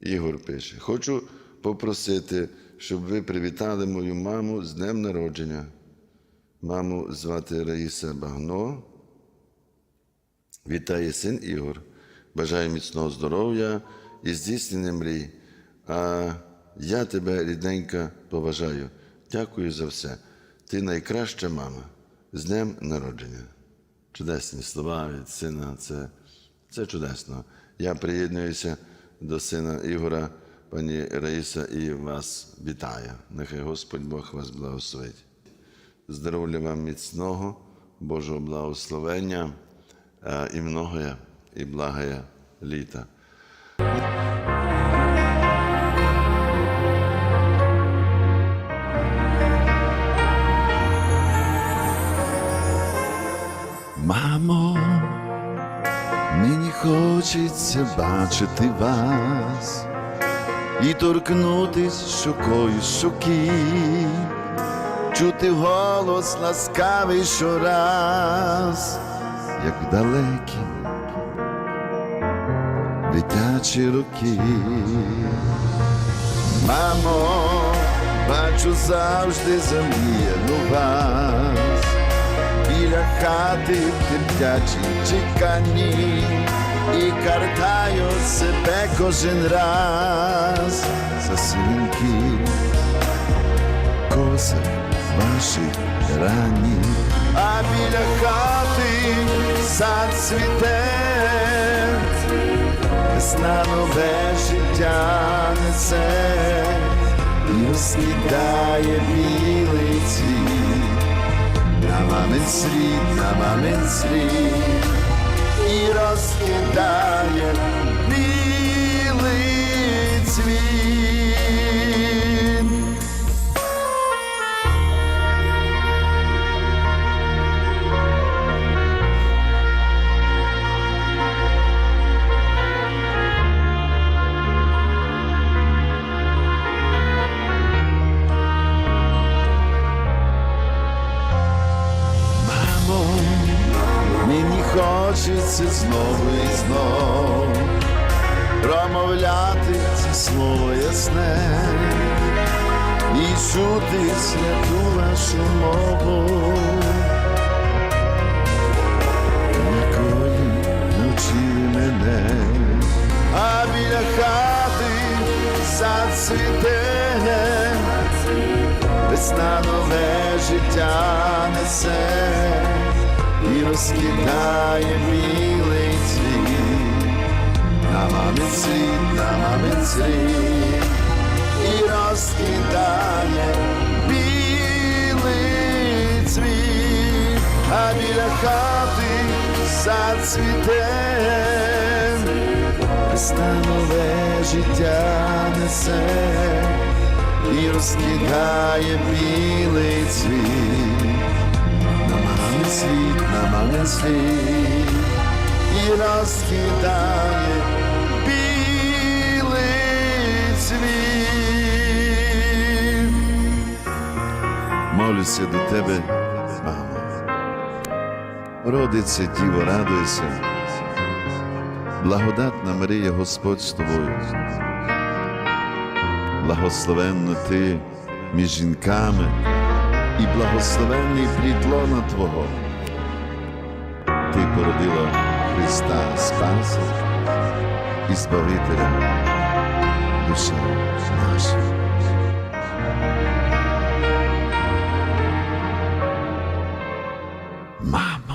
Ігор пише: Хочу попросити, щоб ви привітали мою маму з днем народження. Маму звати Раїса Багно. Вітає син Ігор. Бажаю міцного здоров'я і здійснення мрій. А я тебе, рідненька, поважаю. Дякую за все. Ти найкраща мама. З днем народження. Чудесні слова від сина. Це, це чудесно. Я приєднуюся до сина Ігора, пані Раїса, і вас вітаю. Нехай Господь Бог вас благословить. Здоров'я вам міцного, Божого благословення е, і многое, і благая літа. Мені хочеться бачити вас і торкнутись щокою щоки, чути голос ласкавий щораз, як далекі дитячі роки. Мамо, бачу завжди замріяну вас хати в дитячій чеканні і картаю себе кожен раз. За синки косах ваших ранніх, а біля хати сад цвіте, весна нове життя несе. І розкидає білий цвіт мамин світ, на мамин світ і розкидає білий цвіт. Хочеться знову і знов промовляти це слово ясне і чути святу вашу мову. Ніколи не вчили мене, а біля хати зацвіте. Весна нове життя несе і розкидає білий цвіт, на мамин світ, на світ, і розкидає білий цвіт, а біля хати зацвіте, весна нове життя несе. І розкидає білий світ, і розкидає білий цвіт. Молюся до тебе, мамо. Родиться діво, радуйся. Благодатна Марія, Господь з тобою благословенна ти між жінками і благословенний плід лона Твого. Ти породила Христа Спаса і Збавителя душі нашої. Мамо,